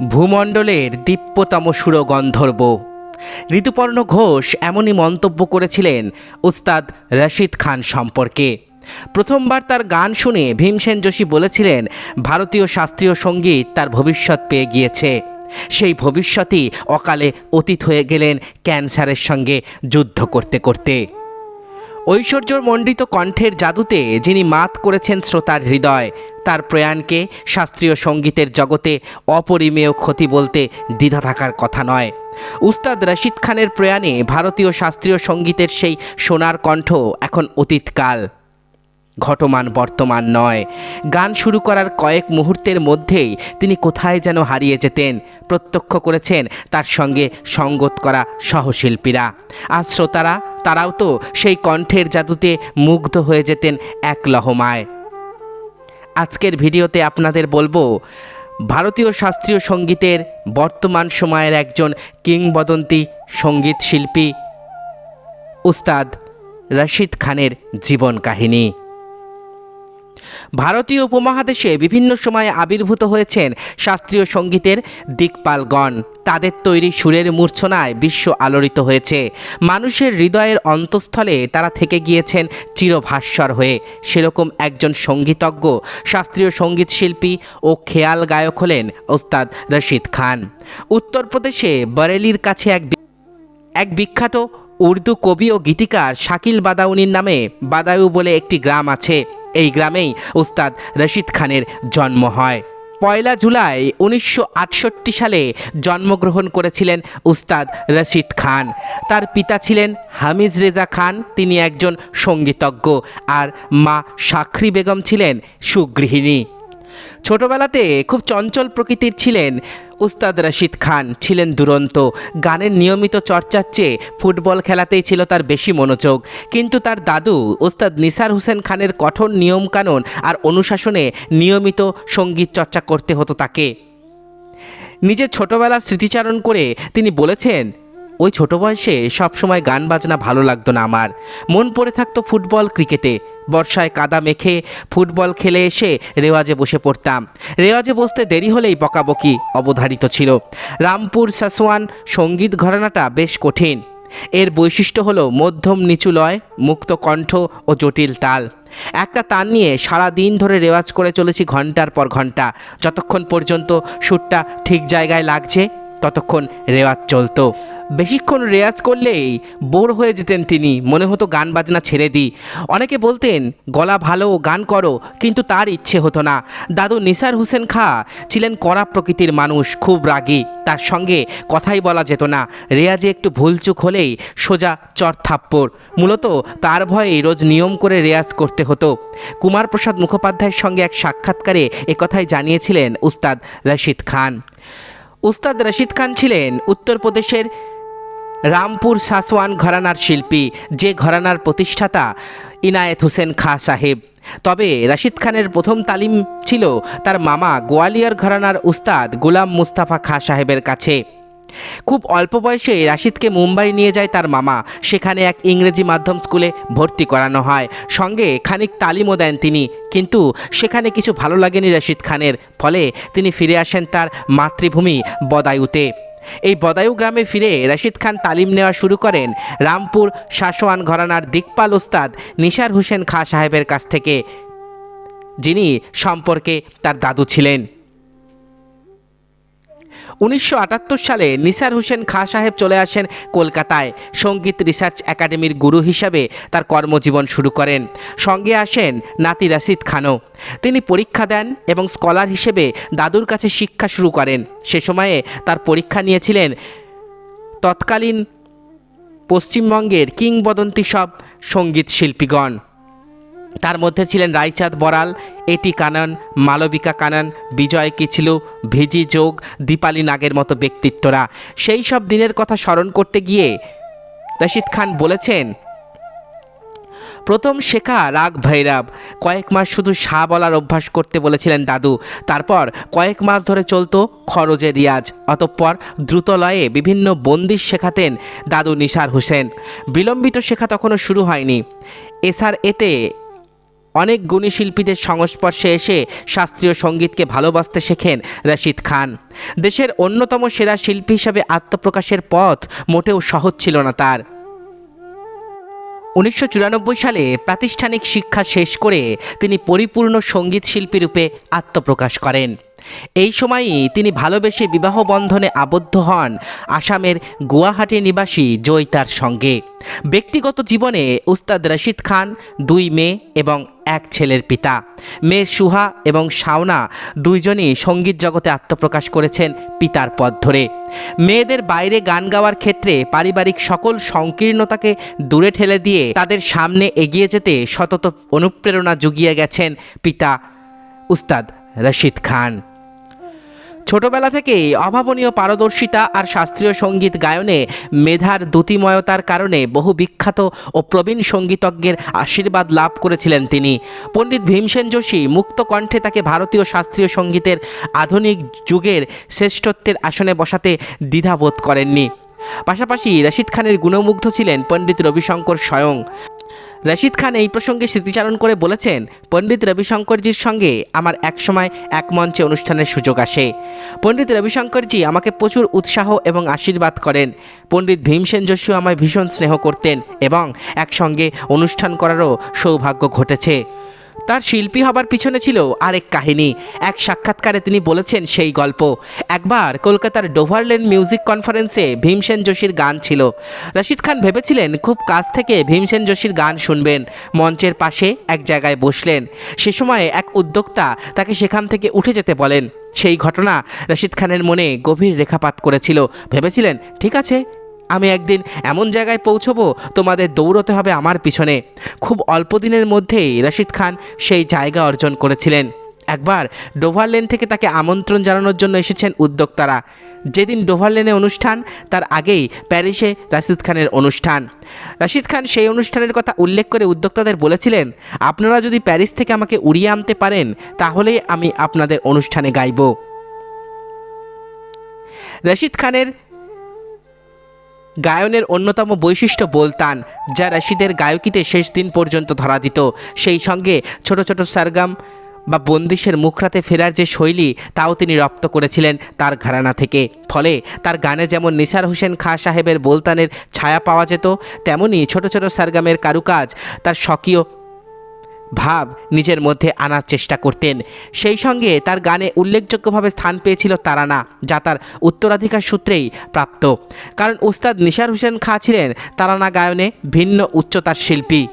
ভূমণ্ডলের দীপ্যতম সুরগন্ধর্ব। ঋতুপর্ণ ঘোষ এমনই মন্তব্য করেছিলেন উস্তাদ রশিদ খান সম্পর্কে। প্রথমবার তার গান শুনে ভীমসেন যোশী বলেছিলেন, ভারতীয় শাস্ত্রীয় সংগীত তার ভবিষ্যৎ পেয়ে গিয়েছে। সেই ভবিষ্যতই অকালে অতীত হয়ে গেলেন ক্যান্সারের সঙ্গে যুদ্ধ করতে করতে। ঐশ্বর্যমণ্ডিত কণ্ঠের জাদুতে যিনি মাত করেছেন শ্রোতার হৃদয়, তার প্রয়াণকে শাস্ত্রীয় সঙ্গীতের জগতে অপরিমেয় ক্ষতি বলতে দ্বিধা থাকার কথা নয়। উস্তাদ রশিদ খানের প্রয়াণে ভারতীয় শাস্ত্রীয় সঙ্গীতের সেই সোনার কণ্ঠ এখন অতীতকাল। ঘটমান বর্তমান নয়। গান শুরু করার কয়েক মুহূর্তের মধ্যেই তিনি কোথায় যেন হারিয়ে যেতেন, প্রত্যক্ষ করেছেন তার সঙ্গে সঙ্গত করা সহশিল্পীরা। আর শ্রোতারা, তারাও তো সেই কণ্ঠের জাদুতে মুগ্ধ হয়ে যেতেন এক লহমায়। আজকের ভিডিওতে আপনাদের বলব, ভারতীয় শাস্ত্রীয় সঙ্গীতের বর্তমান সময়ের একজন কিংবদন্তি সংগীত শিল্পী, উস্তাদ রশিদ খানের জীবন কাহিনী। ভারতীয় উপমহাদেশে বিভিন্ন সময়ে আবির্ভূত হয়েছেন শাস্ত্রীয় সঙ্গীতের দিকপালগণ তাদের তৈরি সুরের মূর্ছনায় বিশ্ব আলোড়িত হয়েছে। মানুষের হৃদয়ের অন্তঃস্থলে তারা থেকে গিয়েছেন চিরভাস্বর হয়ে। সেরকম একজন সঙ্গীতজ্ঞ, শাস্ত্রীয় সংগীত শিল্পী ও খেয়াল গায়ক হলেন ওস্তাদ রশিদ খান। উত্তরপ্রদেশে বরেলির কাছে এক এক বিখ্যাত উর্দু কবি ও গীতিকার শাকিল বাদাউনির নামে বাদায়ু বলে একটি গ্রাম আছে। এই গ্রামেই উস্তাদ রশিদ খানের জন্ম হয়। পয়লা জুলাই উনিশশো আটষট্টি সালে জন্মগ্রহণ করেছিলেন উস্তাদ রশিদ খান। তার পিতা ছিলেন হামিজ রেজা খান, তিনি একজন সঙ্গীতজ্ঞ। আর মা সাখরি বেগম ছিলেন সুগৃহিণী। ছোটবেলাতে খুব চঞ্চল প্রকৃতির ছিলেন উস্তাদ রশিদ খান। ছিলেন দুরন্ত, গানের নিয়মিত চর্চার চেয়ে ফুটবল খেলাতেই ছিল তার বেশি মনোযোগ। কিন্তু তার দাদু ওস্তাদ নিসার হোসেন খানের কঠোর নিয়মকানুন আর অনুশাসনে নিয়মিত সংগীত চর্চা করতে হতো তাকে। নিজের ছোটবেলার স্মৃতিচারণ করে তিনি বলেছেন ওই ছোট বয়সে সবসময় গান বাজনা ভালো লাগতো না আমার। মন পড়ে থাকতো ফুটবল ক্রিকেটে। বর্ষায় কাদা মেখে ফুটবল খেলে এসে রেওয়াজে বসে পড়তাম। রেওয়াজে বসতে দেরি হলেই বকাবকি অবধারিত ছিল। রামপুর, সাসওয়ান সংগীত ঘরানাটা বেশ কঠিন। এর বৈশিষ্ট্য হলো মধ্যম নিচু লয়, মুক্ত কণ্ঠ ও জটিল তাল। একটা তান নিয়ে সারা দিন ধরে রেওয়াজ করে চলেছি ঘণ্টার পর ঘণ্টা। যতক্ষণ পর্যন্ত সুরটা ঠিক জায়গায় লাগছে ততক্ষণ রেওয়াজ চলতো। বেশিক্ষণ রেয়াজ করলেই বোর হয়ে যেতেন তিনি, মনে হতো গান বাজনা ছেড়ে দিই। অনেকে বলতেন, গলা ভালো, গান করো। কিন্তু তার ইচ্ছে হতো না। দাদু নিসার হোসেন খা ছিলেন কড়া প্রকৃতির মানুষ, খুব রাগী। তার সঙ্গে কথাই বলা যেত না। রেয়াজে একটু ভুলচুক হলেই সোজা চর থাপ্পড়। মূলত তার ভয়ে রোজ নিয়ম করে রেয়াজ করতে হতো। কুমার প্রসাদ মুখোপাধ্যায়ের সঙ্গে এক সাক্ষাৎকারে একথাই জানিয়েছিলেন উস্তাদ রশিদ খান। উস্তাদ রশিদ খান ছিলেন উত্তরপ্রদেশের রামপুর সাসওয়ান ঘরানার শিল্পী, যে ঘরানার প্রতিষ্ঠাতা ইনায়েত হোসেন খাঁ সাহেব। তবে রশিদ খানের প্রথম তালিম ছিল তার মামা গোয়ালিয়র ঘরানার উস্তাদ গোলাম মুস্তাফা খাঁ সাহেবের কাছে। খুব অল্প বয়সে রাশিদকে মুম্বাই নিয়ে যায় তার মামা। সেখানে এক ইংরেজি মাধ্যম স্কুলে ভর্তি করানো হয়। সঙ্গে খানিক তালিমও দেন তিনি। কিন্তু সেখানে কিছু ভালো লাগেনি রশিদ খানের। ফলে তিনি ফিরে আসেন তার মাতৃভূমি বদায়ুতে। এই বদায়ু গ্রামে ফিরে রাশিদ খান তালিম নেওয়া শুরু করেন রামপুর শাসওয়ান ঘরানার দিকপাল ওস্তাদ নিসার হোসেন খা সাহেবের কাছ থেকে, যিনি সম্পর্কে তার দাদু ছিলেন। উনিশশো আটাত্তর সালে নিসার হোসেন খা সাহেব চলে আসেন কলকাতায়। সংগীত রিসার্চ একাডেমির গুরু হিসাবে তার কর্মজীবন শুরু করেন। সঙ্গে আসেন নাতি রাশিদ খানও। তিনি পরীক্ষা দেন এবং স্কলার হিসেবে দাদুর কাছে শিক্ষা শুরু করেন। সে সময়ে তার পরীক্ষা নিয়েছিলেন তৎকালীন পশ্চিমবঙ্গের কিংবদন্তি সব সংগীত শিল্পীগণ। তার মধ্যে ছিলেন রায়চাঁদ বড়াল এটি কানন, মালবিকা কানন, বিজয় কিচলু ভিজি যোগ, দীপালি নাগের মতো ব্যক্তিত্বরা। সেই সব দিনের কথা স্মরণ করতে গিয়ে রশিদ খান বলেছেন, প্রথম শেখা রাগ ভৈরব, কয়েক মাস শুধু সা বলার অভ্যাস করতে বলেছিলেন দাদু, তারপর কয়েক মাস ধরে চলতো খরচে রিয়াজ, অতঃপর দ্রুত লয়ে বিভিন্ন বন্দিশ শেখাতেন দাদু নিসার হোসেন। বিলম্বিত শেখা তখনও শুরু হয়নি। এসার এতে অনেক গুণী শিল্পীদের সংস্পর্শে এসে শাস্ত্রীয় সঙ্গীতকে ভালোবাসতে শেখেন রশিদ খান। দেশের অন্যতম সেরা শিল্পী হিসাবে আত্মপ্রকাশের পথ মোটেও সহজ ছিল না তার। উনিশশো চুরানব্বই সালে প্রাতিষ্ঠানিক শিক্ষা শেষ করে তিনি পরিপূর্ণ সংগীত শিল্পী রূপে আত্মপ্রকাশ করেন। এই সময়ই তিনি ভালোবেসে বিবাহ বন্ধনে আবদ্ধ হন আসামের গুয়াহাটি নিবাসী জয়িতার সঙ্গে। ব্যক্তিগত জীবনে উস্তাদ রশিদ খান, দুই মেয়ে এবং এক ছেলের পিতা। মেয়ে সুহা এবং শাওনা দুইজনই সংগীত জগতে আত্মপ্রকাশ করেছেন পিতার পথ ধরে। মেয়েদের বাইরে গান গাওয়ার ক্ষেত্রে পারিবারিক সকল সংকীর্ণতাকে দূরে ঠেলে দিয়ে তাদের সামনে এগিয়ে যেতে সতত অনুপ্রেরণা জুগিয়ে গেছেন পিতা উস্তাদ রশিদ খান। ছোটবেলা থেকেই অভাবনীয় পারদর্শিতা আর শাস্ত্রীয় সংগীত গায়নে মেধার দ্যুতিময়তার কারণে বহু বিখ্যাত ও প্রবীণ সঙ্গীতজ্ঞের আশীর্বাদ লাভ করেছিলেন তিনি। পণ্ডিত ভীমসেন যোশী মুক্ত কণ্ঠে তাকে ভারতীয় শাস্ত্রীয় সঙ্গীতের আধুনিক যুগের শ্রেষ্ঠত্বের আসনে বসাতে দ্বিধাবোধ করেননি। পাশাপাশি রশিদ খানের গুণমুগ্ধ ছিলেন পণ্ডিত রবিশঙ্কর স্বয়ং। রশিদ খান এই প্রসঙ্গে স্মৃতিচারণ করে বলেছেন, পণ্ডিত রবিশঙ্করজির সঙ্গে আমার একসময় এক মঞ্চে অনুষ্ঠানের সুযোগ আসে। পণ্ডিত রবিশঙ্করজি আমাকে প্রচুর উৎসাহ এবং আশীর্বাদ করেন। পণ্ডিত ভীমসেন যোশী আমায় ভীষণ স্নেহ করতেন এবং একসঙ্গে অনুষ্ঠান করারও সৌভাগ্য ঘটেছে। তার শিল্পী হবার পিছনে ছিল আরেক কাহিনী। এক সাক্ষাৎকারে তিনি বলেছেন সেই গল্প। একবার কলকাতার ডোভারলেন মিউজিক কনফারেন্সে ভীমসেন যোশীর গান ছিল। রশিদ খান ভেবেছিলেন খুব কাছ থেকে ভীমসেন যোশীর গান শুনবেন। মঞ্চের পাশে এক জায়গায় বসলেন। সে সময় এক উদ্যোক্তা তাকে সেখান থেকে উঠে যেতে বলেন। সেই ঘটনা রশিদ খানের মনে গভীর রেখাপাত করেছিল। ভেবেছিলেন, ঠিক আছে আমি একদিন এমন জায়গায় পৌঁছবো, তোমাদের দৌড়তে হবে আমার পিছনে। খুব অল্প দিনের মধ্যেই রশিদ খান সেই জায়গা অর্জন করেছিলেন। একবার ডোভারলেন থেকে তাকে আমন্ত্রণ জানানোর জন্য এসেছেন উদ্যোক্তারা। যেদিন ডোভারলেনে অনুষ্ঠান, তার আগেই প্যারিসে রাশিদ খানের অনুষ্ঠান। রাশিদ খান সেই অনুষ্ঠানের কথা উল্লেখ করে উদ্যোক্তাদের বলেছিলেন, আপনারা যদি প্যারিস থেকে আমাকে উড়িয়ে আনতে পারেন, তাহলেই আমি আপনাদের অনুষ্ঠানে গাইব। রশিদ খানের গায়নের অন্যতম বৈশিষ্ট্য বলতান, যা রাশিদের গায়কিতে শেষ দিন পর্যন্ত ধরা দিত। সেই সঙ্গে ছোট ছোট সারগাম বা বন্দিশের মুখরাতে ফেরার যে শৈলী, তাও তিনি রপ্ত করেছিলেন তার ঘরানা থেকে। ফলে তার গানে যেমন নিসার হোসেন খাঁ সাহেবের বোলতানের ছায়া পাওয়া যেত, তেমনি ছোট ছোট সারগামের কারুকাজ তার স্বকীয় ভাব নিজের মধ্যে আনার চেষ্টা করতেন। সেই সঙ্গে তার গানে উল্লেখযোগ্যভাবে স্থান পেয়েছিল তারানা, যা তার উত্তরাধিকার সূত্রেই প্রাপ্ত। কারণ উস্তাদ নিশার হোসেন খাঁ ছিলেন তারানা গায়নে ভিন্ন উচ্চতার শিল্পী।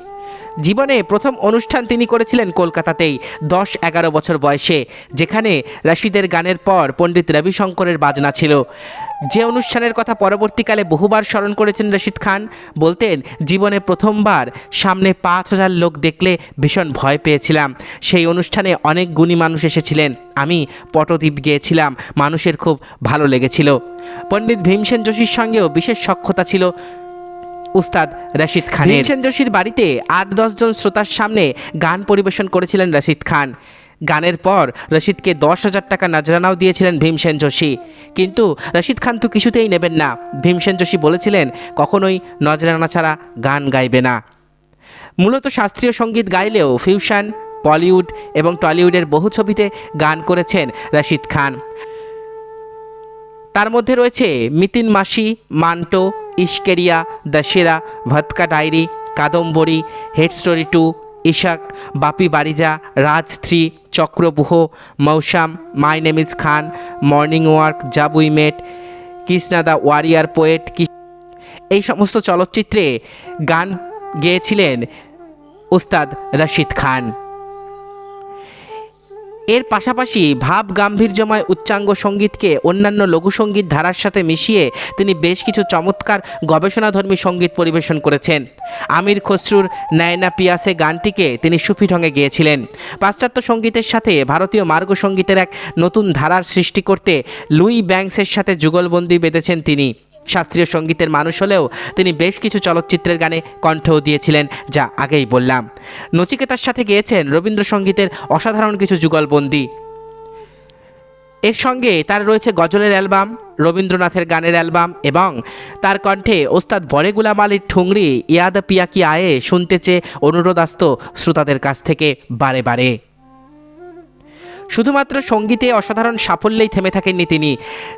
জীবনে প্রথম অনুষ্ঠান তিনি করেছিলেন কলকাতাতেই, দশ এগারো বছর বয়সে, যেখানে রশিদের গানের পর পণ্ডিত রবিশঙ্করের বাজনা ছিল। যে অনুষ্ঠানের কথা পরবর্তীকালে বহুবার স্মরণ করেছেন রশিদ খান, বলতেন, জীবনে প্রথমবার সামনে পাঁচ হাজার লোক দেখলে ভীষণ ভয় পেয়েছিলাম। সেই অনুষ্ঠানে অনেক গুণী মানুষ এসেছিলেন। আমি পটদ্বীপ গিয়েছিলাম, মানুষের খুব ভালো লেগেছিল। পণ্ডিত ভীমসেন যোশীর সঙ্গেও বিশেষ সক্ষতা ছিল। উস্তাদ রশিদ খান ভীমসেন যোশীর বাড়িতে আট দশজন শ্রোতার সামনে গান পরিবেশন করেছিলেন রশিদ খান। গানের পর রশিদকে দশ হাজার টাকা নজরানাও দিয়েছিলেন ভীমসেন যোশী। কিন্তু রশিদ খান তো কিছুতেই নেবেন না। ভীমসেন যোশী বলেছিলেন, কখনোই নজরানা ছাড়া গান গাইবে না। মূলত শাস্ত্রীয় সংগীত গাইলেও ফিউশন, বলিউড এবং টলিউডের বহু ছবিতে গান করেছেন রশিদ খান। তার মধ্যে রয়েছে Mitin Mashi, Manto, Ishqiya, Dussehra, Bhotka diary Kadambari, head story two, Ishaq, Bapi বারিজা, Raaz three Chakravyuh Mausam my name is Khan, morning walk, Jab We মেট, কৃষ্ণা দ্য ওয়ারিয়ার পোয়েট এই সমস্ত চলচ্চিত্রে গান গেয়েছিলেন উস্তাদ রশিদ খান। এর পাশাপাশি ভাব গাম্ভীর্যময় উচ্চাঙ্গ সঙ্গীতকে অন্যান্য লঘুসঙ্গীত ধারার সাথে মিশিয়ে তিনি বেশ কিছু চমৎকার গবেষণাধর্মী সংগীত পরিবেশন করেছেন। আমির খসরুর নায়না পিয়াসে গানটিকে তিনি সুফি ঢঙে গেয়েছিলেন। পাশ্চাত্য সঙ্গীতের সাথে ভারতীয় মার্গ সঙ্গীতের এক নতুন ধারার সৃষ্টি করতে লুই ব্যাংসের সাথে যুগলবন্দি বেঁধেছেন তিনি। শাস্ত্রীয় সঙ্গীতের মানুষ হলেও তিনি বেশ কিছু চলচ্চিত্রের গানে কণ্ঠও দিয়েছিলেন, যা আগেই বললাম। নচিকেতার সাথে গেয়েছেন রবীন্দ্রসঙ্গীতের অসাধারণ কিছু যুগলবন্দি। এর সঙ্গে তার রয়েছে গজলের অ্যালবাম, রবীন্দ্রনাথের গানের অ্যালবাম এবং তার কণ্ঠে ওস্তাদ বরে গুলাম আলীর ঠুংরি ইয়াদ পিয়াকি আয়ে শুনতে চেয়ে অনুরোধ আসত শ্রোতাদের কাছ থেকে বারে বারে। শুধুমাত্র সঙ্গীতে অসাধারণ সাফল্যেই থেমে থাকেননি তিনি।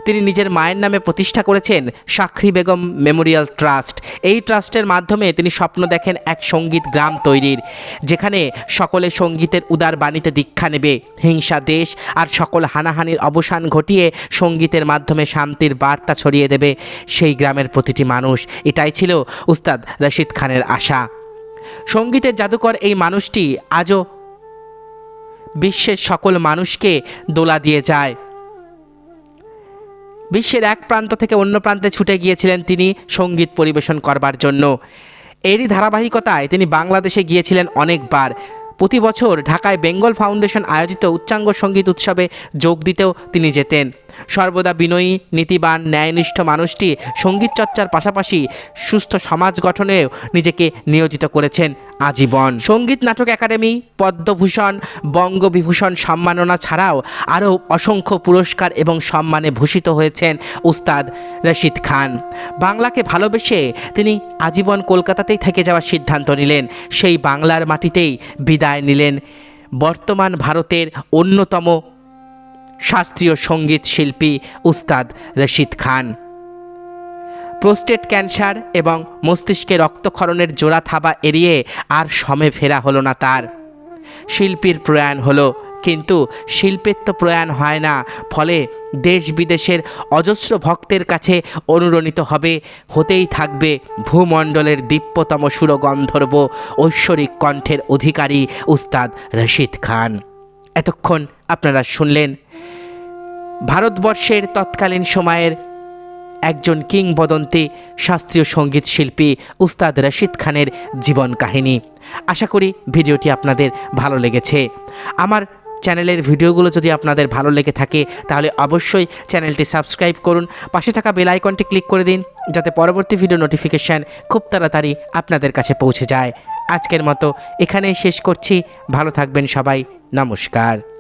তিনি নিজের মায়ের নামে প্রতিষ্ঠা করেছেন সাখরি বেগম মেমোরিয়াল ট্রাস্ট। এই ট্রাস্টের মাধ্যমে তিনি স্বপ্ন দেখেন এক সংগীত গ্রাম তৈরির, যেখানে সকলে সঙ্গীতের উদার বাণীতে দীক্ষা নেবে। হিংসা দেশ আর সকল হানাহানির অবসান ঘটিয়ে সঙ্গীতের মাধ্যমে শান্তির বার্তা ছড়িয়ে দেবে সেই গ্রামের প্রতিটি মানুষ। এটাই ছিল উস্তাদ রশিদ খানের আশা। সঙ্গীতের জাদুকর এই মানুষটি আজও বিশ্বের সকল মানুষকে দোলা দিয়ে যায়। বিশ্বের এক প্রান্ত থেকে অন্য প্রান্তে ছুটে গিয়েছিলেন তিনি সংগীত পরিবেশন করবার জন্য। এরই ধারাবাহিকতায় তিনি বাংলাদেশে গিয়েছিলেন অনেকবার। প্রতি বছর ঢাকায় বেঙ্গল ফাউন্ডেশন আয়োজিত উচ্চাঙ্গ সংগীত উৎসবে যোগ দিতেও তিনি যেতেন। সর্বদা বিনয়ী, নীতিবান, ন্যায়নিষ্ঠ মানুষটি সংগীত চর্চার পাশাপাশি সুস্থ সমাজ গঠনেও নিজেকে নিয়োজিত করেছেন। আজীবন। সংগীত নাটক একাডেমি, পদ্মভূষণ, বঙ্গবিভূষণ সম্মাননা ছাড়াও আরও অসংখ্য পুরস্কার এবং সম্মানে ভূষিত হয়েছেন উস্তাদ রশিদ খান। বাংলাকে ভালোবেসে তিনি আজীবন কলকাতাতেই থেকে যাওয়ার সিদ্ধান্ত নিলেন। সেই বাংলার মাটিতেই বিদায় নিলেন বর্তমান ভারতের অন্যতম শাস্ত্রীয় সংগীত শিল্পী উস্তাদ রশিদ খান। প্রোস্টেট ক্যান্সার এবং মস্তিষ্কে রক্তক্ষরণের জোড়া থাবা এড়িয়ে আর সমে ফেরা হলো না তার। শিল্পীর প্রয়াণ হলো, কিন্তু শিল্পের তো প্রয়াণ হয় না, ফলে দেশ বিদেশের অজস্র ভক্তের কাছে অনুরণিত হবে, হতেই থাকবে ভূমণ্ডলের দিব্যতম সুরগন্ধর্ব ঐশ্বরিক কণ্ঠের অধিকারী উস্তাদ রশিদ খান। এতক্ষণ আপনারা শুনলেন, ভারতবর্ষের তৎকালীন সময়ের একজন কিংবদন্তি, শাস্ত্রীয় সংগীত শিল্পী উস্তাদ রশিদ খানের জীবন কাহিনী। আশা করি ভিডিওটি আপনাদের ভালো লেগেছে। আমার চ্যানেলের ভিডিওগুলো যদি আপনাদের ভালো লেগে থাকে, তাহলে অবশ্যই চ্যানেলটি সাবস্ক্রাইব করুন। পাশে থাকা বেল আইকনটি ক্লিক করে দিন, যাতে পরবর্তী ভিডিও নোটিফিকেশান খুব তাড়াতাড়ি আপনাদের কাছে পৌঁছে যায়। আজকের মতো এখানেই শেষ করছি। ভালো থাকবেন সবাই। নমস্কার।